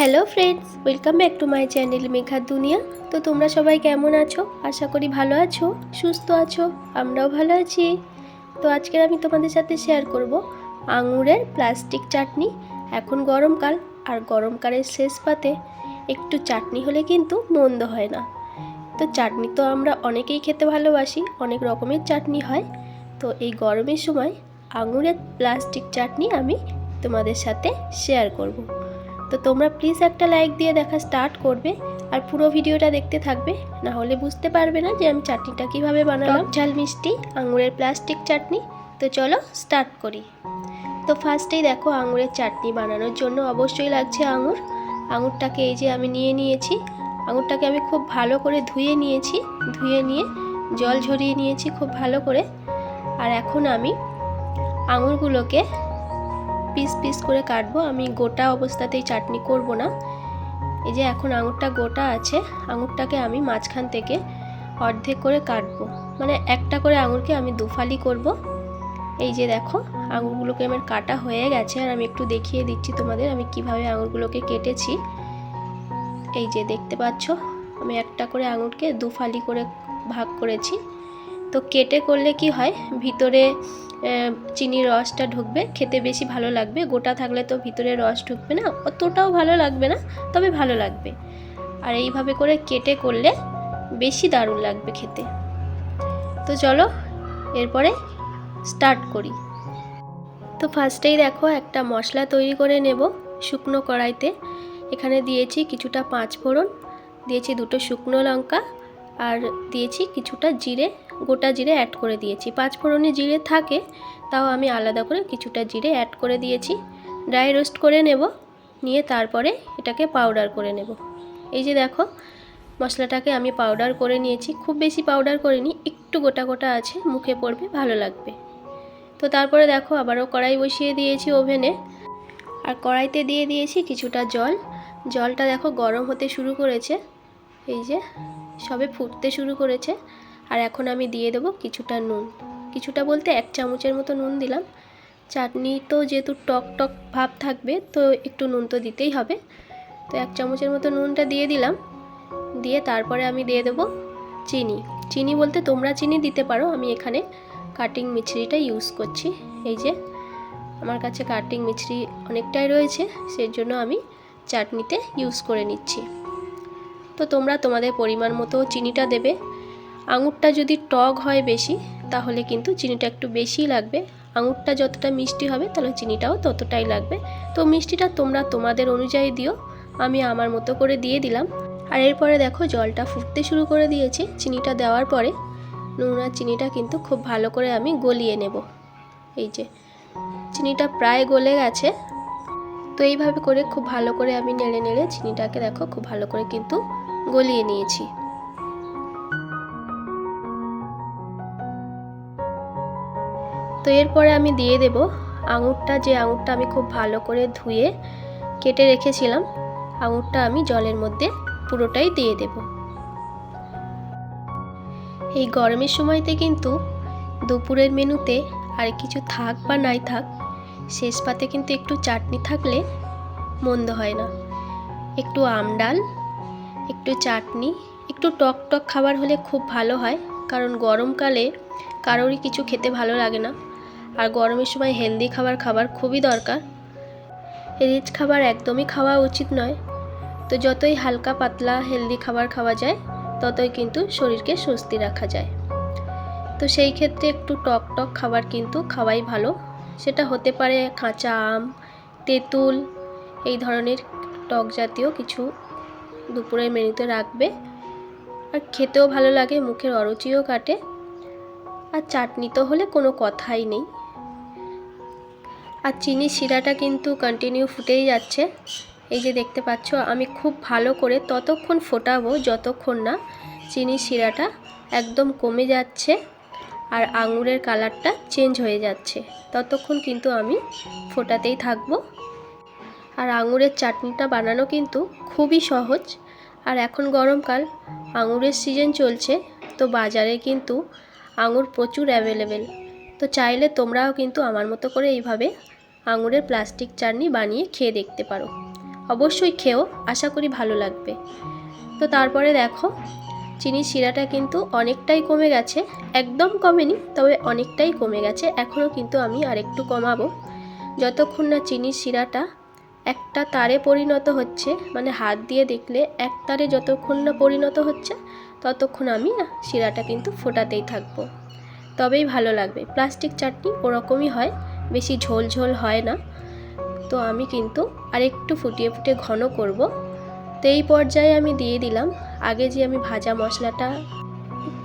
Hello friends welcome back to my channel মেঘার দুনিয়া তো তোমরা সবাই কেমন আছো? আশা করি ভালো আছো, সুস্থ আছো, আমরাও ভালো আছি। তো আজকের আমি তোমাদের সাথে শেয়ার করব আঙুরের প্লাস্টিক চাটনি। এখন গরমকাল আর গরমকালের শেষ পাতে একটু চাটনি হলে কিন্তু মন্দ হয় না। তো চাটনি তো আমরা অনেকেই খেতে ভালোবাসি, অনেক রকমের চাটনি হয়। তো এই গরমের সময় আঙুরের প্লাস্টিক চাটনি আমি তোমাদের সাথে শেয়ার করব। তো তোমরা প্লিজ একটা লাইক দিয়ে দেখা স্টার্ট করবে আর পুরো ভিডিওটা দেখতে থাকবে। না হলে বুঝতে পারবে না যে আমি চাটনিটা কীভাবে বানালাম। ঝাল মিষ্টি, আঙুরের প্লাস্টিক চাটনি। তো চলো স্টার্ট করি। তো ফার্স্টেই দেখো আঙুরের চাটনি বানানোর জন্য অবশ্যই লাগছে আঙুর। আঙুরটাকে এই যে আমি নিয়ে নিয়েছি। আঙুরটাকে আমি খুব ভালো করে ধুয়ে নিয়েছি। ধুয়ে নিয়ে জল ঝরিয়ে নিয়েছি খুব ভালো করে। আর এখন আমি আঙুরগুলোকে পিস পিস করে কাটবো। আমি গোটা অবস্থাতেই চাটনি করব না। এই যে এখন আঙুরটা গোটা আছে, আঙুরটাকে আমি মাঝখান থেকে অর্ধেক করে কাটবো। মানে একটা করে আঙুরকে আমি দুফালি করব। এই যে দেখো, আঙুরগুলোকে আমার কাটা হয়ে গেছে। আর আমি একটু দেখিয়ে দিচ্ছি তোমাদের আমি কীভাবে আঙুরগুলোকে কেটেছি। এই যে দেখতে পাচ্ছ, আমি একটা করে আঙুরকে দুফালি করে ভাগ করেছি। তো কেটে করলে কি হয়, ভিতরে চিনির রসটা ঢুকবে, খেতে বেশি ভালো লাগবে। গোটা থাকলে তো ভিতরে রস ঢুকবে না, অতটাও ভালো লাগবে না, তবে ভালো লাগবে। আর এইভাবে করে কেটে করলে বেশি দারুণ লাগবে খেতে। তো চলো, এরপরে স্টার্ট করি। তো ফার্স্টেই দেখো, একটা মশলা তৈরি করে নেব শুকনো কড়াইতে। এখানে দিয়েছি কিছুটা পাঁচ ফোড়ন দিয়েছি দুটো শুকনো লঙ্কা আর দিয়েছি কিছুটা জিরে, গোটা জিরে অ্যাড করে দিয়েছি। পাঁচ ফোড়নে জিরে থাকে, তাও আমি আলাদা করে কিছুটা জিরে অ্যাড করে দিয়েছি। ড্রাই রোস্ট করে নেব, নিয়ে তারপরে এটাকে পাউডার করে নেব। এই যে দেখো, মশলাটাকে আমি পাউডার করে নিয়েছি। খুব বেশি পাউডার করিনি, একটু গোটা গোটা আছে, মুখে পড়বে, ভালো লাগবে। তো তারপরে দেখো, আবারও কড়াই বসিয়ে দিয়েছি ওভেনে আর কড়াইতে দিয়ে দিয়েছি কিছুটা জল। জলটা দেখো গরম হতে শুরু করেছে। এই যে, সবে ফুটতে শুরু করেছে। আর এখন আমি দিয়ে দেবো কিছুটা নুন। কিছুটা বলতে এক চামচের মতো নুন দিলাম। চাটনি তো যেহেতু টক টক ভাব থাকবে, তো একটু নুন তো দিতেই হবে। তো এক চামচের মতো নুনটা দিয়ে দিলাম। দিয়ে তারপরে আমি দিয়ে দেবো চিনি। চিনি বলতে তোমরা চিনি দিতে পারো, আমি এখানে কাটিং মিছরিটা ইউজ করছি। এই যে, আমার কাছে কাটিং মিছরি অনেকটাই রয়েছে সেই জন্য আমি চাটনিতে ইউজ করে নিচ্ছি। তো তোমরা তোমাদের পরিমাণ মতো চিনিটা দেবে। আঙুরটা যদি টক হয় বেশি, তাহলে কিন্তু চিনিটা একটু বেশি লাগবে। আঙুরটা যতটা মিষ্টি হবে, তাহলে চিনিটাও ততটাই লাগবে। তো মিষ্টিটা তোমরা তোমাদের অনুযায়ী দিও। আমি আমার মতো করে দিয়ে দিলাম। আর এরপরে দেখো জলটা ফুটতে শুরু করে দিয়েছি। চিনিটা দেওয়ার পরে নুন আর চিনিটা কিন্তু খুব ভালো করে আমি গলিয়ে নেব। এই যে, চিনিটা প্রায় গলে গেছে। তো এইভাবে করে খুব ভালো করে আমি নেড়ে নেড়ে চিনিটাকে দেখো খুব ভালো করে কিন্তু গলিয়ে নিয়েছি। তো এরপরে আমি দিয়ে দেব আঙুরটা, যে আঙুরটা আমি খুব ভালো করে ধুয়ে কেটে রেখেছিলাম, আঙুরটা আমি জলের মধ্যে পুরোটাই দিয়ে দেব। এই গরমের সময়তে কিন্তু দুপুরের মেনুতে আর কিছু থাক বা নাই থাক শেষ পাতে কিন্তু একটু চাটনি থাকলে মন্দ হয় না। একটু আমডাল একটু চাটনি, একটু টক টক খাবার হলে খুব ভালো হয়, কারণ গরমকালে কারোরই কিছু খেতে ভালো লাগে না। আর গরমের সময় হেলদি খাবার খাবার খুবই দরকার। রিচ খাবার একদমই খাওয়া উচিত নয়। তো যতই হালকা পাতলা হেলদি খাবার খাওয়া যায়, ততই কিন্তু শরীরকে স্বস্তি রাখা যায়। তো সেই ক্ষেত্রে একটু টক টক খাবার কিন্তু খাওয়াই ভালো। সেটা হতে পারে কাঁচা আম, তেঁতুল, এই ধরনের টক জাতীয় কিছু দুপুরের মেনুতে রাখবে। আর খেতেও ভালো লাগে, মুখের অরুচিও কাটে। আর চাটনি তো হলে কোনো কথাই নেই। আর চিনি শিরাটা কিন্তু কন্টিনিউ ফুটেই যাচ্ছে। এই যে দেখতে পাচ্ছ, আমি খুব ভালো করে ততক্ষণ ফোটাবো, যতক্ষণ না চিনি শিরাটা একদম কমে যাচ্ছে আর আঙুরের কালারটা চেঞ্জ হয়ে যাচ্ছে। ততক্ষণ কিন্তু আমি ফোটাতেই থাকব। আর আঙুরের চাটনিটা বানানো কিন্তু খুবই সহজ। আর এখন গরমকাল, আঙুরের সিজন চলছে, তো বাজারে কিন্তু আঙুর প্রচুর অ্যাভেলেবেল তো চাইলে তোমরাও কিন্তু আমার মতো করে এইভাবে আঙুরের প্লাস্টিক চাটনি বানিয়ে খেয়ে দেখতে পারো। অবশ্যই খেও, আশা করি ভালো লাগবে। তো তারপরে দেখো, চিনির শিরাটা কিন্তু অনেকটাই কমে গেছে, একদম কমেনি, তবে অনেকটাই কমে গেছে। এখনও কিন্তু আমি আরেকটু কমাবো। যতক্ষণ না চিনির শিরাটা একটা তারে পরিণত হচ্ছে মানে হাত দিয়ে দেখলে এক তারে যতক্ষণ না পরিণত হচ্ছে, ততক্ষণ আমি শিরাটা কিন্তু ফোটাতেই থাকব। তবেই ভালো লাগবে। প্লাস্টিক চাটনি ওরকমই হয়, বেশি ঝোল ঝোল হয় না। তো আমি কিন্তু আরেকটু ফুটিয়ে ফুটিয়ে ঘন করব। তো এই পর্যায়ে আমি দিয়ে দিলাম। আগে যে আমি ভাজা মশলাটা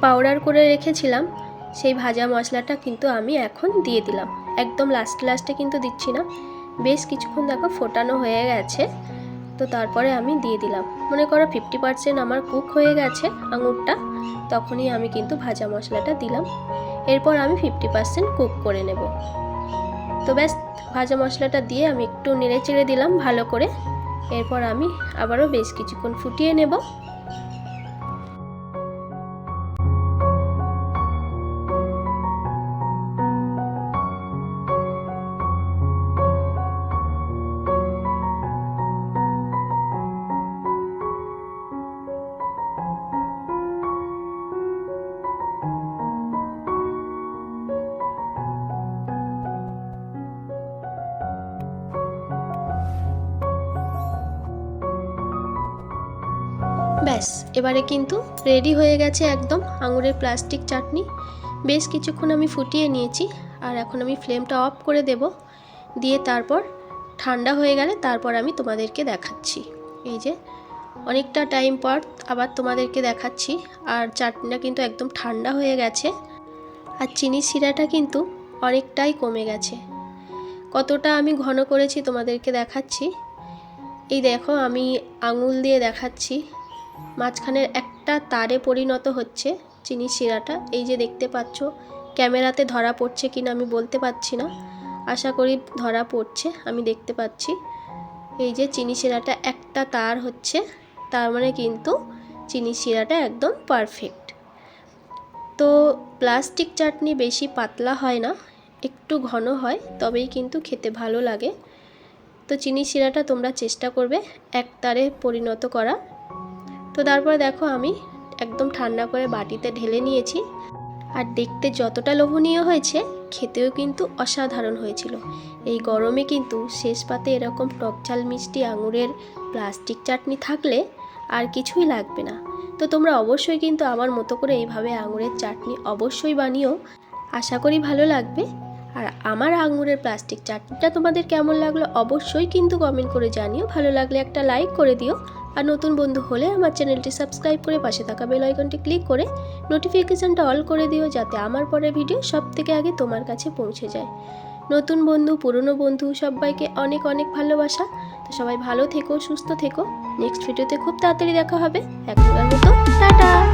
পাউডার করে রেখেছিলাম, সেই ভাজা মশলাটা কিন্তু আমি এখন দিয়ে দিলাম। একদম লাস্টে লাস্টে কিন্তু দিচ্ছি না। বেশ কিছুক্ষণ দেখো ফোটানো হয়ে গেছে। তো তারপরে আমি দিয়ে দিলাম। মনে করো ফিফটি পার্সেন্ট আমার কুক হয়ে গেছে আঙুরটা, তখনই আমি কিন্তু ভাজা মশলাটা দিলাম। এরপর আমি ফিফটি পার্সেন্ট কুক করে নেব। তো ব্যাস, ভাজা মশলাটা দিয়ে আমি একটু নেড়ে চেড়ে দিলাম ভালো করে। এরপর আমি আবারও বেশ কিছুক্ষণ ফুটিয়ে নেব। ব্যাস, এবারে কিন্তু রেডি হয়ে গেছে একদম আঙুরের প্লাস্টিক চাটনি। বেশ কিছুক্ষণ আমি ফুটিয়ে নিয়েছি আর এখন আমি ফ্লেমটা অফ করে দেব। দিয়ে তারপর ঠান্ডা হয়ে গেলে তারপর আমি তোমাদেরকে দেখাচ্ছি। এই যে, অনেকটা টাইম পর আবার তোমাদেরকে দেখাচ্ছি আর চাটনিটা কিন্তু একদম ঠান্ডা হয়ে গেছে। আর চিনি শিরাটা কিন্তু অনেকটাই কমে গেছে। কতটা আমি ঘন করেছি তোমাদেরকে দেখাচ্ছি। এই দেখো আমি আঙুল দিয়ে দেখাচ্ছি। মাঝখানের একটা তারে পরিণত হচ্ছে চিনি শিরাটা। এই যে দেখতে পাচ্ছ, ক্যামেরাতে ধরা পড়ছে কিনা আমি বলতে পারছি না। আশা করি ধরা পড়ছে, আমি দেখতে পাচ্ছি। এই যে চিনি শিরাটা একটা তার হচ্ছে, তার মানে কিন্তু চিনি শিরাটা একদম পারফেক্ট তো প্লাস্টিক চাটনি বেশি পাতলা হয় না, একটু ঘন হয়, তবেই কিন্তু খেতে ভালো লাগে। তো চিনি শিরাটা তোমরা চেষ্টা করবে এক তারে পরিণত করা। তো তারপর দেখো আমি একদম ঠান্ডা করে বাটিতে ঢেলে নিয়েছি। আর দেখতে যতটা লোভনীয় হয়েছে, খেতেও কিন্তু অসাধারণ হয়েছিল। এই গরমে কিন্তু শেষ পাতে এরকম টক টকঝাল মিষ্টি আঙুরের প্লাস্টিক চাটনি থাকলে আর কিছুই লাগবে না। তো তোমরা অবশ্যই কিন্তু আমার মতো করে এইভাবে আঙুরের চাটনি অবশ্যই বানিও। আশা করি ভালো লাগবে। আর আমার আঙুরের প্লাস্টিক চাটনিটা তোমাদের কেমন লাগল অবশ্যই কিন্তু কমেন্ট করে জানিও। ভালো লাগলে একটা লাইক করে দিও। আর নতুন বন্ধু হলে আমার চ্যানেলটি সাবস্ক্রাইব করে পাশে থাকা বেল আইকনটি ক্লিক করে নোটিফিকেশানটা অল করে দিও যাতে আমার পরের ভিডিও সব থেকে আগে তোমার কাছে পৌঁছে যায়। নতুন বন্ধু, পুরনো বন্ধু, সবাইকে অনেক অনেক ভালোবাসা। তো সবাই ভালো থেকো, সুস্থ থেকো। নেক্সট ভিডিওতে খুব তাড়াতাড়ি দেখা হবে। এখনকার মতো, টাটা!